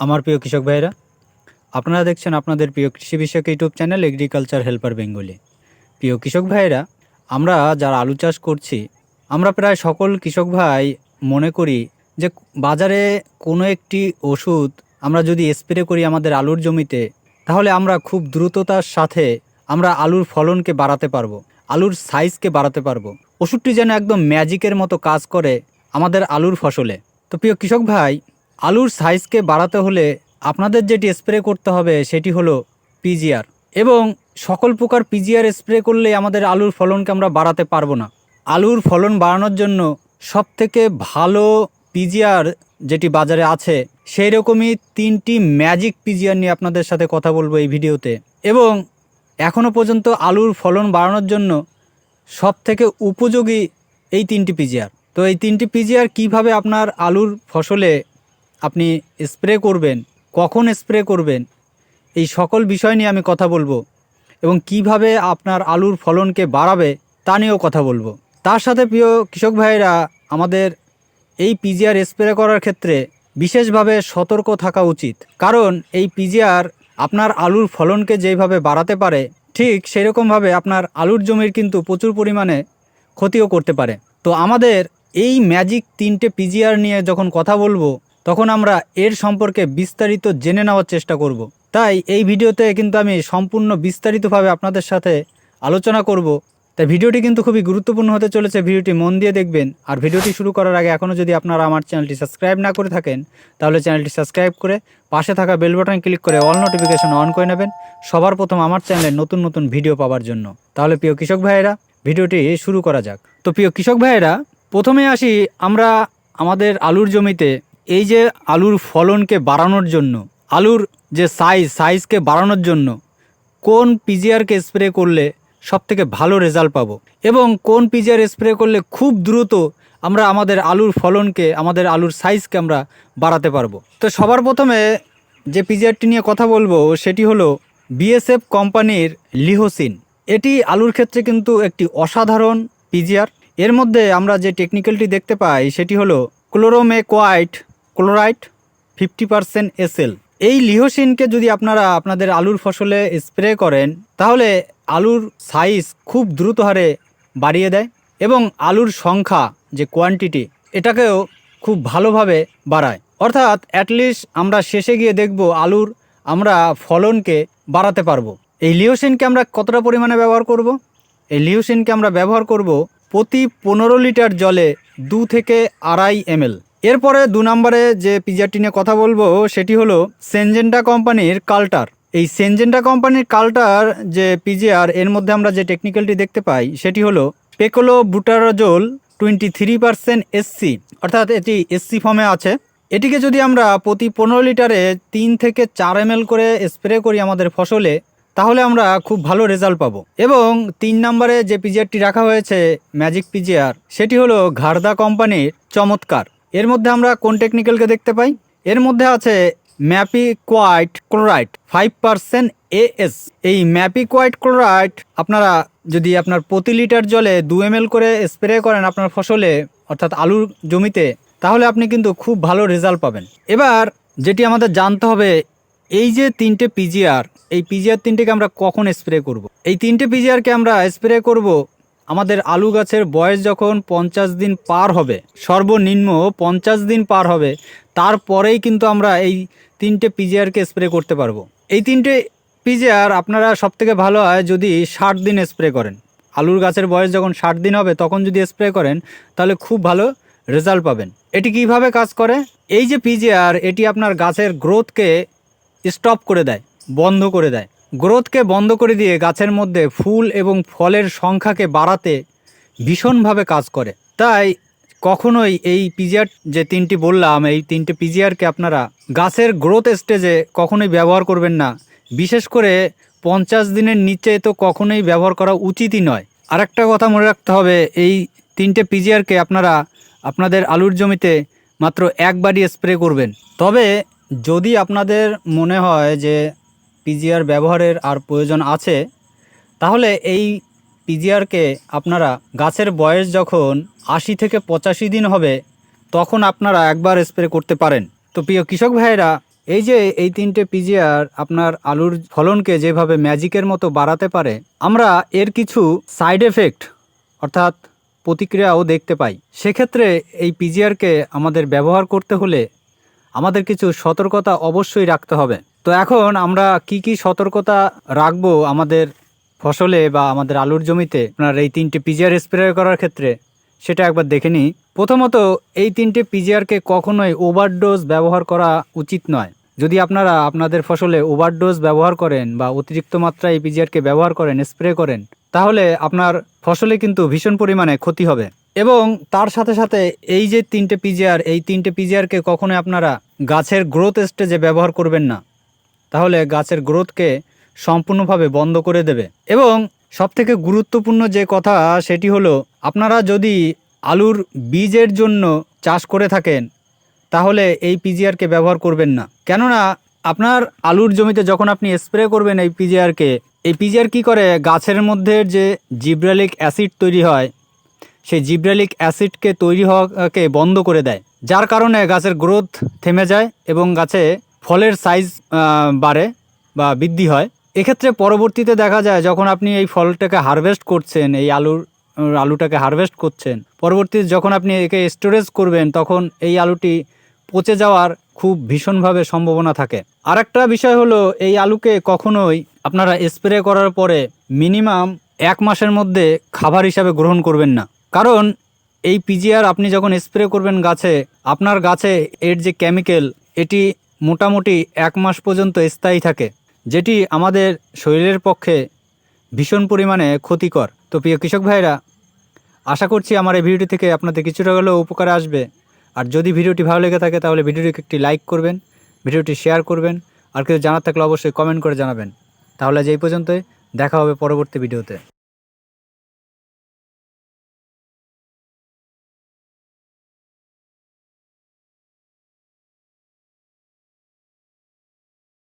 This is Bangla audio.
আমার প্রিয় কৃষক ভাইরা আপনারা দেখছেন আপনাদের প্রিয় কৃষি বিষয়ক YouTube channel agriculture helper Bengali. প্রিয় কৃষক ভাইরা আমরা যারা আলু চাষ করছি, আমরা প্রায় সকল কৃষক ভাই মনে করি যে বাজারে কোনো একটি ওষুধ আমরা যদি স্প্রে করি আমাদের আলুর জমিতে, তাহলে আমরা খুব দ্রুততার সাথে আমরা আলুর ফলনকে বাড়াতে পারব, আলুর সাইজকে বাড়াতে পারব। ওষুধটি যেন একদম ম্যাজিকের মতো কাজ করে আমাদের আলুর ফসলে। তো প্রিয় কৃষক ভাই আলুর সাইজকে বাড়াতে হলে আপনাদের যেটি স্প্রে করতে হবে সেটি হলো পিজিআর এবং সকল প্রকার পিজিআর স্প্রে করলে আমাদের আলুর ফলনকে আমরা বাড়াতে পারব না। আলুর ফলন বাড়ানোর জন্য সবথেকে ভালো পিজিআর যেটি বাজারে আছে, সেই রকমই তিনটি ম্যাজিক পিজিআর নিয়ে আপনাদের সাথে কথা বলব এই ভিডিওতে। এবং এখনও পর্যন্ত আলুর ফলন বাড়ানোর জন্য সব থেকে উপযোগী এই তিনটি পিজিআর তো এই তিনটি পিজিআর কীভাবে আপনার আলুর ফসলে আপনি স্প্রে করবেন, কখন স্প্রে করবেন, এই সকল বিষয় নিয়ে আমি কথা বলব এবং কীভাবে আপনার আলুর ফলনকে বাড়াবে তা নিয়েও কথা বলব। তার সাথে প্রিয় কৃষক ভাইয়েরা, আমাদের এই পিজিআর স্প্রে করার ক্ষেত্রে বিশেষভাবে সতর্ক থাকা উচিত। কারণ এই পিজিআর আপনার আলুর ফলনকে যেইভাবে বাড়াতে পারে, ঠিক সেরকমভাবে আপনার আলুর জমির কিন্তু প্রচুর পরিমাণে ক্ষতিও করতে পারে। তো আমাদের এই ম্যাজিক তিনটে পিজিআর নিয়ে যখন কথা বলব তখন আমরা এর সম্পর্কে বিস্তারিত জেনে নেওয়ার চেষ্টা করব। তাই এই ভিডিওতে কিন্তু আমি সম্পূর্ণ বিস্তারিতভাবে আপনাদের সাথে আলোচনা করব। তাই ভিডিওটি কিন্তু খুবই গুরুত্বপূর্ণ হতে চলেছে। ভিডিওটি মন দিয়ে দেখবেন। আর ভিডিওটি শুরু করার আগে এখনও যদি আপনারা আমার চ্যানেলটি সাবস্ক্রাইব না করে থাকেন, তাহলে চ্যানেলটি সাবস্ক্রাইব করে পাশে থাকা বেল বাটন ক্লিক করে অল নোটিফিকেশন অন করে নেবেন সবার প্রথম আমার চ্যানেলে নতুন নতুন ভিডিও পাওয়ার জন্য। তাহলে প্রিয় কৃষক ভাইয়েরা, ভিডিওটি শুরু করা যাক। তো প্রিয় কৃষক ভাইয়েরা, প্রথমে আসি আমরা আমাদের আলুর জমিতে। এই যে আলুর ফলনকে বাড়ানোর জন্য, আলুর যে সাইজ সাইজকে বাড়ানোর জন্য কোন পিজিআরকে স্প্রে করলে সব থেকে ভালো রেজাল্ট পাবো? এবং কোন পিজিআর স্প্রে করলে খুব দ্রুত আমরা আমাদের আলুর ফলনকে, আমাদের আলুর সাইজকে আমরা বাড়াতে পারব? তো সবার প্রথমে যে পিজিআরটি নিয়ে কথা বলব, সেটি হলো বিএসএফ কোম্পানির লিহোসিন। এটি আলুর ক্ষেত্রে কিন্তু একটি অসাধারণ পিজিআর এর মধ্যে আমরা যে টেকনিক্যালটি দেখতে পাই, সেটি হলো chlormequat chloride fifty percent SL. এই লিহোসিনকে যদি আপনারা আপনাদের আলুর ফসলে স্প্রে করেন, তাহলে আলুর সাইজ খুব দ্রুত হারে বাড়িয়ে দেয় এবং আলুর সংখ্যা যে কোয়ান্টিটি, এটাকেও খুব ভালোভাবে বাড়ায়। অর্থাৎ অ্যাটলিস্ট আমরা শেষে গিয়ে দেখব আলুর আমরা ফলনকে বাড়াতে পারব। এই লিওসিনকে আমরা কতটা পরিমাণে ব্যবহার করব। এই লিওসিনকে আমরা ব্যবহার করব প্রতি পনেরো লিটার জলে দু থেকে আড়াই এমএল। এরপরে দু নম্বরে যে পিজারটি নিয়ে কথা বলব, সেটি হলো সেনজেন্টা কোম্পানির কাল্টার। এই সেনজেন্টা কোম্পানির কাল্টার যে পিজিআর, এর মধ্যে আমরা যে টেকনিক্যালটি দেখতে পাই, সেটি হলো paclobutrazol twenty three percent SC অর্থাৎ এটি এসসি ফর্মে আছে। এটিকে যদি আমরা প্রতি পনেরো লিটারে তিন থেকে চার এম করে স্প্রে করি আমাদের ফসলে, তাহলে আমরা খুব ভালো রেজাল্ট পাবো। এবং তিন নম্বরে যে পিজিআরটি রাখা হয়েছে, ম্যাজিক পিজিআর, সেটি হলো ঘারদা কোম্পানির চমৎকার। এর মধ্যে আমরা কোন টেকনিক্যালকে দেখতে পাই? এর মধ্যে আছে mepiquat chloride five percent AS এই ম্যাপি কোয়াইট ক্লোরাইড আপনারা যদি আপনার প্রতি লিটার জলে দু এম করে স্প্রে করেন আপনার ফসলে, অর্থাৎ আলুর জমিতে, তাহলে আপনি কিন্তু খুব ভালো রেজাল্ট পাবেন। এবার যেটি আমাদের জানতে হবে, এই যে তিনটে পিজিআর এই পিজিআর তিনটেকে আমরা কখন স্প্রে করব। এই তিনটে পিজিআরকে আমরা স্প্রে করব আমাদের আলু গাছের বয়স যখন পঞ্চাশ দিন পার হবে, সর্বনিম্ন পঞ্চাশ দিন পার হবে, তারপরেই কিন্তু আমরা এই তিনটে পিজিআরকে স্প্রে করতে পারব। এই তিনটে পিজিআর আপনারা সবথেকে ভালো হয় যদি ষাট দিন স্প্রে করেন। আলুর গাছের বয়স যখন ষাট দিন হবে, তখন যদি স্প্রে করেন, তাহলে খুব ভালো রেজাল্ট পাবেন। এটি কীভাবে কাজ করে? এই যে পিজিআর, এটি আপনার গাছের গ্রোথকে স্টপ করে দেয়, বন্ধ করে দেয়। গ্রোথকে বন্ধ করে দিয়ে গাছের মধ্যে ফুল এবং ফলের সংখ্যাকে বাড়াতে ভীষণভাবে কাজ করে। তাই কখনোই এই পিজিআর যে তিনটি বললাম, এই তিনটে পিজিআরকে আপনারা গাছের গ্রোথ স্টেজে কখনোই ব্যবহার করবেন না। বিশেষ করে পঞ্চাশ দিনের নিচে তো কখনোই ব্যবহার করা উচিতই নয়। আর একটা কথা মনে রাখতে হবে, এই তিনটে পিজিআরকে আপনারা আপনাদের আলুর জমিতে মাত্র একবারই স্প্রে করবেন। তবে যদি আপনাদের মনে হয় যে পিজিআর ব্যবহারের আর প্রয়োজন আছে, তাহলে এই পিজিআরকে আপনারা গাছের বয়স যখন আশি থেকে পঁচাশি দিন হবে, তখন আপনারা একবার স্প্রে করতে পারেন। তো প্রিয় কৃষক ভাইয়েরা, এই যে এই তিনটে পিজিআর আপনার আলুর ফলনকে যেভাবে ম্যাজিকের মতো বাড়াতে পারে, আমরা এর কিছু সাইড এফেক্ট অর্থাৎ প্রতিক্রিয়াও দেখতে পাই। সেক্ষেত্রে এই পিজিআরকে আমাদের ব্যবহার করতে হলে আমাদের কিছু সতর্কতা অবশ্যই রাখতে হবে। তো এখন আমরা কি কি সতর্কতা রাখব আমাদের ফসলে বা আমাদের আলুর জমিতে? আপনার এই তিনটে পিজিআর স্প্রে করার ক্ষেত্রে সেটা একবার দেখে নিই। প্রথমত, এই তিনটে পিজিআরকে কখনোই ওভারডোজ ব্যবহার করা উচিত নয়। যদি আপনারা আপনাদের ফসলে ওভারডোজ ব্যবহার করেন বা অতিরিক্ত মাত্রায় এই পিজিআরকে ব্যবহার করেন স্প্রে করেন, তাহলে আপনার ফসলে কিন্তু ভীষণ পরিমাণে ক্ষতি হবে। এবং তার সাথে সাথে এই যে তিনটে পিজিআর এই তিনটে পিজিআরকে কখনোই আপনারা গাছের গ্রোথ স্টেজে ব্যবহার করবেন না। তাহলে গাছের গ্রোথকে সম্পূর্ণভাবে বন্ধ করে দেবে। এবং সবথেকে গুরুত্বপূর্ণ যে কথা, সেটি হলো, আপনারা যদি আলুর বীজের জন্য চাষ করে থাকেন, তাহলে এই পিজিআরকে ব্যবহার করবেন না। কেননা, আপনার আলুর জমিতে যখন আপনি স্প্রে করবেন এই পিজিআরকে এই পিজিআর কি করে? গাছের মধ্যে যে জিব্রালিক অ্যাসিড তৈরি হয়, সেই জিব্রালিক অ্যাসিডকে তৈরি হওয়াকে বন্ধ করে দেয়। যার কারণে গাছের গ্রোথ থেমে যায় এবং গাছে ফলের সাইজ বাড়ে বা বৃদ্ধি হয়। এক্ষেত্রে পরবর্তীতে দেখা যায় যখন আপনি এই ফলটাকে হারভেস্ট করছেন, এই আলুর, আলুটাকে হারভেস্ট করছেন, পরবর্তীতে যখন আপনি একে স্টোরেজ করবেন, তখন এই আলুটি পচে যাওয়ার খুব ভীষণভাবে সম্ভাবনা থাকে। আর একটা বিষয় হলো, এই আলুকে কখনোই আপনারা স্প্রে করার পরে মিনিমাম এক মাসের মধ্যে খাবার হিসাবে গ্রহণ করবেন না। কারণ এই পিজিআর আপনি যখন স্প্রে করবেন গাছে, আপনার গাছে এর যে কেমিক্যাল এটি মোটামুটি এক মাস পর্যন্ত স্থায়ী থাকে, যেটি আমাদের শরীরের পক্ষে ভীষণ পরিমাণে ক্ষতিকর। তো প্রিয় কৃষক ভাইরা আশা করছি আমার এই ভিডিওটি থেকে আপনাদের কিছুটা হলেও উপকার আসবে। আর যদি ভিডিওটি ভালো লেগে থাকে, তাহলে ভিডিওটিকে একটি লাইক করবেন, ভিডিওটি শেয়ার করবেন, আর কিছু জানার থাকলে অবশ্যই কমেন্ট করে জানাবেন। তাহলে এই পর্যন্তই, দেখা হবে পরবর্তী ভিডিওতে।